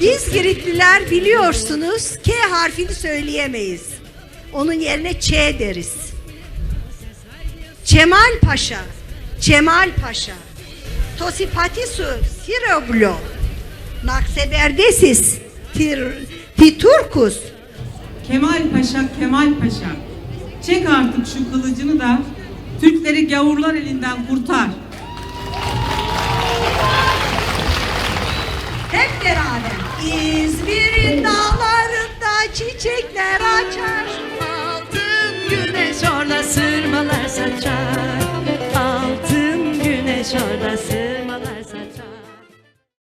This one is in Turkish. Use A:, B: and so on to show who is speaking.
A: İzgiritliler biliyorsunuz K harfini söyleyemeyiz. Onun yerine Ç deriz. Cemal Paşa, Cemal Paşa, Tosipatisu, Siroblo, Nakseberdesis, Tir, Titurkus.
B: Kemal Paşa, Kemal Paşa. Çek artık şu kılıcını da Türkleri gavurlar elinden kurtar.
A: Hep beraber. İzmir'in dağlarında çiçekler açar. Altın güneş orada sırmalar saçar. Altın güneş orada sırmalar